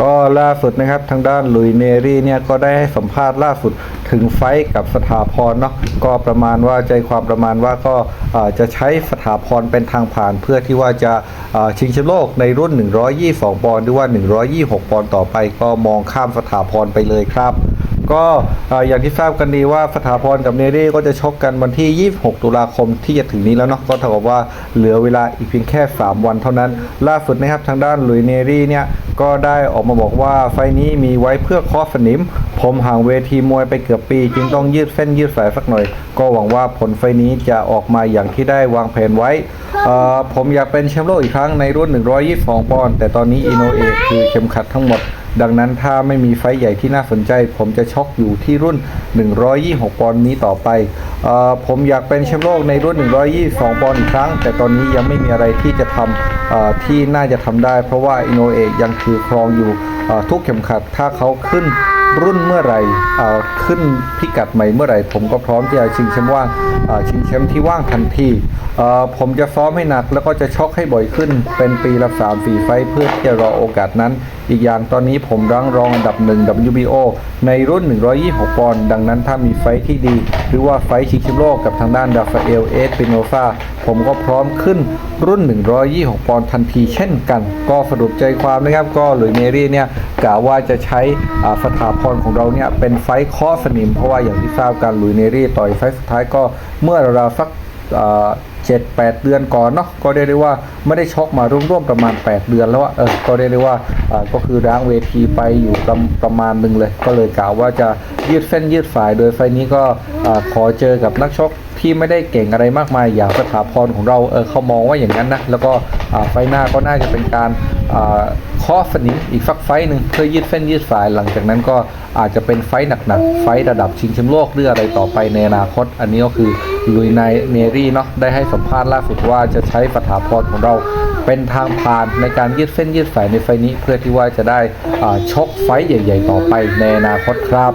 ก็ล่าสุดนะครับทางด้านลุยเนรี่เนี่ยก็ได้ให้สัมภาษณ์ล่าสุดถึงไฟกับสถาพรเนาะก็ประมาณว่าใจความประมาณว่าก็จะใช้สถาพรเป็นทางผ่านเพื่อที่ว่าจะชิงแชมป์โลกในรุ่น 122 ปอนด์หรือว่า 126 ปอนด์ต่อไปก็มองข้ามสถาพรไปเลยครับ ก็อย่างที่ทราบกันดีว่าสถาพรกับเนเร่ก็จะชกกันวันที่ 26 ตุลาคมที่จะถึงนี้แล้วเนาะก็เท่ากับว่าเหลือเวลาอีกเพียงแค่ 3 วันเท่านั้น ล่าสุดนะครับทางด้านลุยเนรี่เนี่ยก็ได้ออกมาบอกว่าไฟนี้มีไว้เพื่อคอสนิม ผมห่างเวทีมวยไปเกือบปี จึงต้องยืดเส้นยืดสายสักหน่อย ก็หวังว่าผลไฟนี้จะออกมาอย่างที่ได้วางแผนไว้ ผมอยากเป็นแชมป์โลกอีกครั้งในรุ่น 122 ปอนด์แต่ตอนนี้อินโนเอะคือเข็มขัดทั้งหมด ดังนั้นถ้าไม่มีไฟใหญ่ที่น่าสนใจ ผมจะช็อกอยู่ที่รุ่น 126 ปอนด์นี้ต่อไปออผมอยากเป็นแชมป์โลกในรุ่น 122 ปอนด์อีกครั้ง แต่ตอนนี้ยังไม่มีอะไรที่จะทำที่น่าจะทำได้ เพราะว่าอินโนเอกยังถือครองอยู่ทุกเข็มขัดถ้าเขาขึ้น รุ่นเมื่อไหร่เอ่อขึ้นพิกัดใหม่เมื่อไหร่ ผมก็พร้อมที่จะชิงแชมป์ว่างอ่อชิงแชมป์ที่ว่างทันทีอ่อผมจะซ้อมให้หนักแล้วก็จะช็อกให้บ่อยขึ้น เป็นปีละ3 4ไฟเพื่อที่จะรอโอกาสนั้น อีกอย่างตอนนี้ผมรังรองอันดับหนึ่ง WBO ในรุ่น 126 ปอนด์ดังนั้นถ้ามีไฟที่ดี หรือว่าไฟชิงแชมป์โลกกับทางด้านดาฟาเอลเอสปิโนซาผมก็พร้อมขึ้นรุ่น 126 ปอนด์ทันทีเช่นกัน ก็สรุปใจความนะครับก็หลุยเนรี่เนี่ย กะว่าจะใช้สถาพรของเราเนี่ยเป็นไฟท์ข้อสนิม เพราะว่าอย่างที่ทราบการลุยเนรี่ต่อยไฟสุดท้ายก็เมื่อเราสัก เจ็ดแปดเดือนก่อนเนาะก็เรียกได้ว่าไม่ได้ชกมาร่วมๆประมาณ 8 เดือนแล้วอะเออก็เรียกได้ว่าอ่าก็คือร้างเวทีไปอยู่ประประมาณหนึ่งเลย ก็เลยกล่าวว่าจะยืดเส้นยืดสาย โดยไฟนี้ก็อ่าขอเจอกับนักชกที่ไม่ได้เก่งอะไรมากมายอย่างสถาพรของเราเออเขามองว่าอย่างนั้นนะแล้วก็อ่าไฟหน้าก็น่าจะเป็นการอ่าข้อสนิมอีกสักไฟหนึ่งเพื่อยืดเส้นยืดสายหลังจากนั้นก็อาจจะเป็นไฟหนักๆไฟระดับชิงแชมป์โลกหรืออะไรต่อไปในอนาคต อันนี้ก็คือลุยในเนรี่เนาะได้ให้สัมภาษณ์ล่าสุดว่าจะใช้ปฐาพรของเราเป็นทางผ่านในการยืดเส้นยืดสายในไฟนี้ เพื่อที่ว่าจะได้ชกไฟใหญ่ ๆ ต่อไปในอนาคตครับ